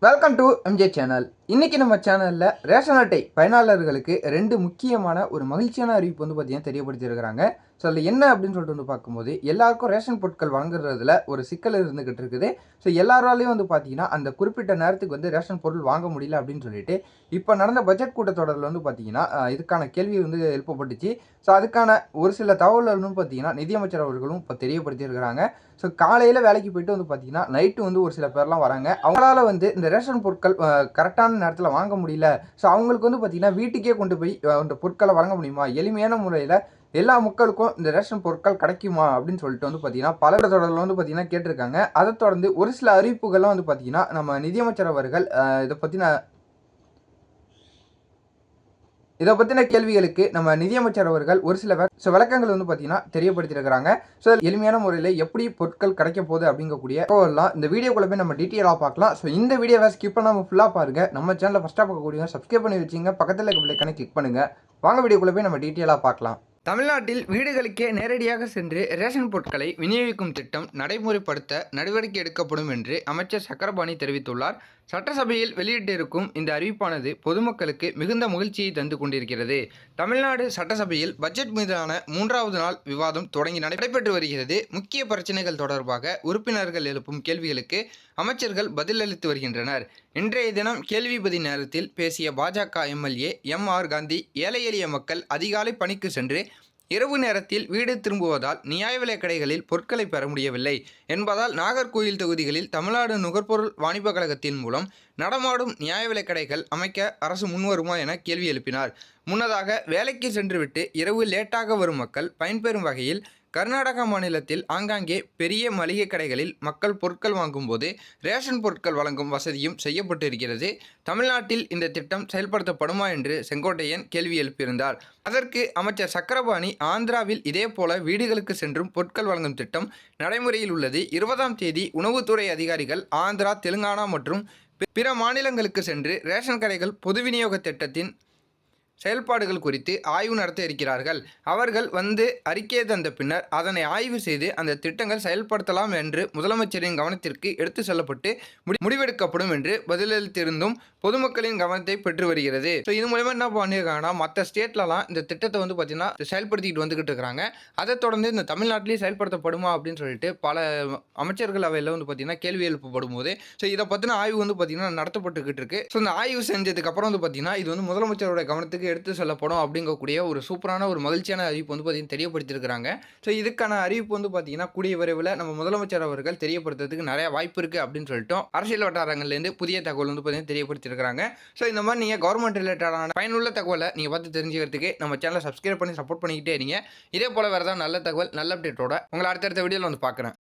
Welcome to MJ channel. இன்றைக்கி நம்ம சேனலில் ரேஷன் அட்டை பயனாளர்களுக்கு ரெண்டு முக்கியமான ஒரு மகிழ்ச்சியான அறிவிப்பு வந்து பார்த்தீங்கன்னா தெரியப்படுத்தியிருக்கிறாங்க. ஸோ அதில் என்ன அப்படின்னு சொல்லிட்டு வந்து பார்க்கும்போது எல்லாருக்கும் ரேஷன் பொருட்கள் வழங்குறதுல ஒரு சிக்கல் இருந்துகிட்டு இருக்குது. ஸோ எல்லாராலையும் வந்து பார்த்தீங்கன்னா அந்த குறிப்பிட்ட நேரத்துக்கு வந்து ரேஷன் பொருள் வாங்க முடியல அப்படின்னு சொல்லிட்டு இப்போ நடந்த பட்ஜெட் கூட்டத்தொடரில் வந்து பார்த்தீங்கன்னா இதுக்கான கேள்வி வந்து எழுப்பப்பட்டுச்சு. ஸோ அதுக்கான ஒரு சில தகவல்கள்னு பார்த்தீங்கன்னா நிதியமைச்சர் அவர்களும் இப்போ தெரியப்படுத்தியிருக்கிறாங்க. ஸோ காலையில் வேலைக்கு போயிட்டு வந்து பார்த்தீங்கன்னா நைட்டு வந்து ஒரு சில பேர்லாம் வராங்க. அவங்களால வந்து இந்த ரேஷன் பொருட்கள் கரெக்டான நேரத்தில் வாங்க முடியல. ஸோ அவங்களுக்கு வந்து பார்த்தீங்கன்னா வீட்டுக்கே கொண்டு போய் அந்த பொருட்களை வழங்க முடியுமா? எளிமையான முறையில் எல்லா மக்களுக்கும் இந்த ரேஷன் பொருட்கள் கிடைக்குமா? அப்படின்னு சொல்லிட்டு வந்து பார்த்தீங்கன்னா பல தொடரில் வந்து பார்த்தீங்கன்னா கேட்டிருக்காங்க. அதை தொடர்ந்து ஒரு சில அறிவிப்புகள்லாம் வந்து பார்த்தீங்கன்னா நம்ம நிதியமைச்சர் அவர்கள் இதை பற்றின இதை பற்றின கேள்விகளுக்கு நம்ம நிதியமைச்சர் அவர்கள் ஒரு சில ஸோ சில விளக்கங்கள் வந்து பார்த்தீங்கன்னா தெரியப்படுத்தியிருக்கிறாங்க. ஸோ எளிமையான முறையில் எப்படி பொருட்கள் கிடைக்க போகுது அப்படிங்கக்கூடிய தகவல்லாம் இந்த வீடியோக்குள்ள போய் நம்ம டீட்டெயிலாக பார்க்கலாம். ஸோ இந்த வீடியோவை ஸ்கிப் பண்ணாமல் ஃபுல்லாக பாருங்க. நம்ம சேனலை ஃபஸ்ட்டாக பார்க்கக்கூடிய சப்ஸ்கிரைப் பண்ணி வச்சிங்க பக்கத்தில் இருக்க பிள்ளைக்கான கிளிக் பண்ணுங்க. வாங்க வீடியோக்குள்ள போய் நம்ம டீட்டெயிலாக பார்க்கலாம். தமிழ்நாட்டில் வீடுகளுக்கே நேரடியாக சென்று ரேஷன் பொருட்களை விநியோகிக்கும் திட்டம் நடைமுறைப்படுத்த நடவடிக்கை எடுக்கப்படும் என்று அமைச்சர் சக்கரபாணி தெரிவித்துள்ளார். சட்டசபையில் வெளியிட்டிருக்கும் இந்த அறிவிப்பானது பொதுமக்களுக்கு மிகுந்த மகிழ்ச்சியை தந்து கொண்டிருக்கிறது. தமிழ்நாடு சட்டசபையில் பட்ஜெட் மீதான மூன்றாவது நாள் விவாதம் தொடங்கி நடைபெற்று வருகிறது. முக்கிய பிரச்சனைகள் தொடர்பாக உறுப்பினர்கள் எழுப்பும் கேள்விகளுக்கு அமைச்சர்கள் பதிலளித்து வருகின்றனர். இன்றைய தினம் கேள்வி பதில் நேரத்தில் பேசிய பாஜக எம்எல்ஏ எம் ஆர் காந்தி ஏழை எளிய மக்கள் அதிகாலை பணிக்கு சென்று இரவு நேரத்தில் வீடு திரும்புவதால் நியாய விலைக் கடைகளில் பொருட்களை பெற முடியவில்லை. என்பதால் நாகர்கோயில் தொகுதிகளில் தமிழ்நாடு நுகர்பொருள் வாணிப கழகத்தின் மூலம் நடமாடும் நியாய விலை கடைகள் அமைக்க அரசு முன்வருமா என கேள்வி எழுப்பினார். முன்னதாக வேலைக்கு சென்றுவிட்டு இரவு லேட்டாக வரும் மக்கள் பயன்பெறும் வகையில் கர்நாடகா மாநிலத்தில் ஆங்காங்கே பெரிய மளிகை கடைகளில் மக்கள் பொருட்கள் வாங்கும்போது ரேஷன் பொருட்கள் வழங்கும் வசதியும் செய்யப்பட்டிருக்கிறது. தமிழ்நாட்டில் இந்த திட்டம் செயல்படுத்தப்படுமா என்று செங்கோட்டையன் கேள்வி எழுப்பியிருந்தார். அதற்கு அமைச்சர் சக்கரபாணி ஆந்திராவில் இதேபோல வீடுகளுக்கு சென்றும் பொருட்கள் வழங்கும் திட்டம் நடைமுறையில் உள்ளது. இருபதாம் தேதி உணவுத்துறை அதிகாரிகள் ஆந்திரா தெலுங்கானா மற்றும் பிற மாநிலங்களுக்கு சென்று ரேஷன் கடைகள் பொது விநியோக திட்டத்தின் செயல்பாடுகள் குறித்து ஆய்வு நடத்த இருக்கிறார்கள். அவர்கள் வந்து அறிக்கை தந்த பின்னர் அதனை ஆய்வு செய்து அந்த திட்டங்கள் செயல்படுத்தலாம் என்று முதலமைச்சரின் கவனத்திற்கு எடுத்து செல்லப்பட்டு முடிவெடுக்கப்படும் என்று பதிலளித்திருந்தும் பொதுமக்களின் கவனத்தை பெற்று வருகிறது. ஸோ இது மூலமா என்ன பண்ணியிருக்காங்கன்னா மற்ற ஸ்டேட்லலாம் இந்த திட்டத்தை வந்து பார்த்தீங்கன்னா செயல்படுத்திக்கிட்டு வந்துகிட்டு இருக்கிறாங்க அதை தொடர்ந்து இந்த தமிழ்நாட்டிலேயே செயல்படுத்தப்படுமா அப்படின்னு சொல்லிட்டு பல அமைச்சர்கள் அவையில் வந்து பார்த்தீங்கன்னா கேள்வி எழுப்பப்படும் போது ஸோ இதை பற்றின ஆய்வு வந்து பார்த்தீங்கன்னா நடத்தப்பட்டுக்கிட்டு இருக்கு. ஸோ இந்த ஆய்வு செஞ்சதுக்கு அப்புறம் வந்து பார்த்தீங்கன்னா இது வந்து முதலமைச்சரோட கவனத்துக்கு எடுத்து செல்லப்படும் அப்படிங்கக்கூடிய ஒரு சூப்பரான ஒரு மகிழ்ச்சியான அறிவிப்பு வந்து பார்த்தீங்கன்னா தெரியப்படுத்தியிருக்கிறாங்க. ஸோ இதுக்கான அறிவிப்பு வந்து பார்த்தீங்கன்னா கூடிய விரைவில் நம்ம முதலமைச்சர் அவர்கள் தெரியப்படுத்துறதுக்கு நிறைய வாய்ப்பு இருக்குது அப்படின்னு சொல்லிட்டு அரசியல் வட்டாரங்கள்லேருந்து புதிய தகவல் வந்து பார்த்தீங்கன்னா தெரியப்படுத்தியிருக்கிறாங்க. ஸோ இந்த மாதிரி நீங்கள் கவர்மெண்ட் ரிலேட்டடான பயனுள்ள தகவலை நீங்கள் பார்த்து தெரிஞ்சுக்கிறதுக்கு நம்ம சேனலை சப்ஸ்கிரைப் பண்ணி சப்போர்ட் பண்ணிக்கிட்டே இருங்க. இதே போல் வேறு தான் நல்ல தகவல் நல்ல அப்டேட்டோட உங்களை அடுத்தடுத்த வீடியோவில் வந்து பார்க்குறேன்.